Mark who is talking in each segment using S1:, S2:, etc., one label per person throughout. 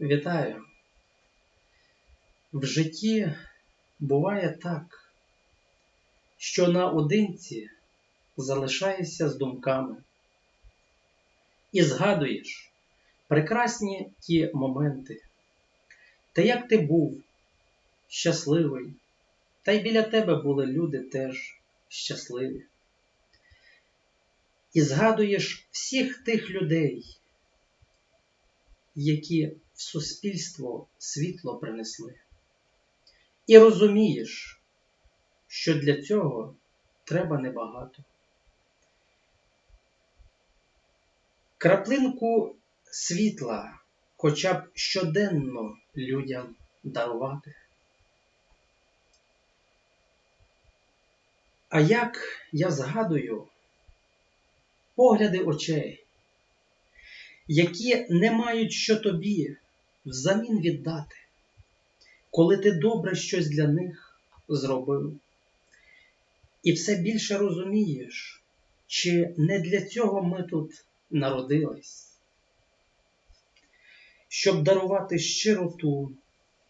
S1: Вітаю! В житті буває так, що наодинці залишаєшся з думками і згадуєш прекрасні ті моменти, та як ти був щасливий, та й біля тебе були люди теж щасливі. І згадуєш всіх тих людей, які в суспільство світло принесли. І розумієш, що для цього треба небагато. Краплинку світла хоча б щоденно людям дарувати. А як я згадую погляди очей, які не мають що тобі взамін віддати, коли ти добре щось для них зробив. І все більше розумієш, чи не для цього ми тут народились, щоб дарувати щироту,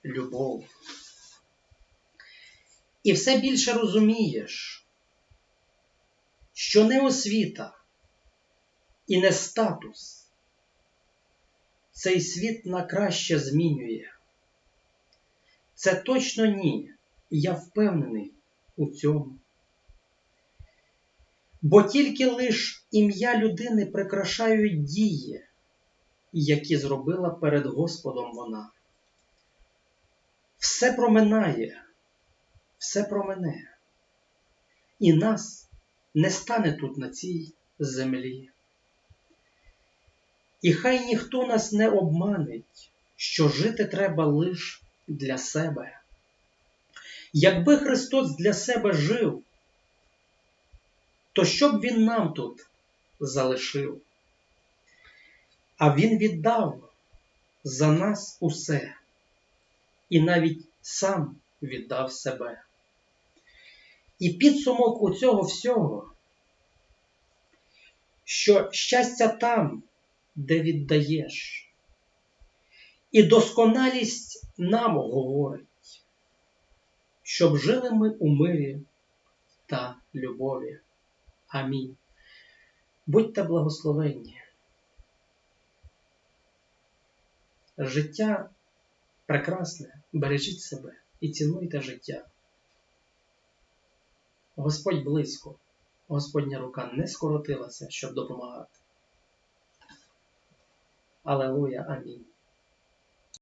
S1: любов. І все більше розумієш, що не освіта і не статус цей світ на краще змінює. Це точно ні, я впевнений у цьому. Бо тільки лиш ім'я людини прикрашають дії, які зробила перед Господом вона. Все проминає, все промене, і нас не стане тут на цій землі. І хай ніхто нас не обманить, що жити треба лиш для себе. Якби Христос для себе жив, то що б Він нам тут залишив? А Він віддав за нас усе і навіть сам віддав себе. І підсумок у цього всього, що щастя там, де віддаєш, і досконалість нам говорить, щоб жили ми у мирі та любові. Амінь. Будьте благословенні. Життя прекрасне, бережіть себе і цінуйте життя. Господь близько, Господня рука не скоротилася, щоб допомагати. Алелуя, амінь.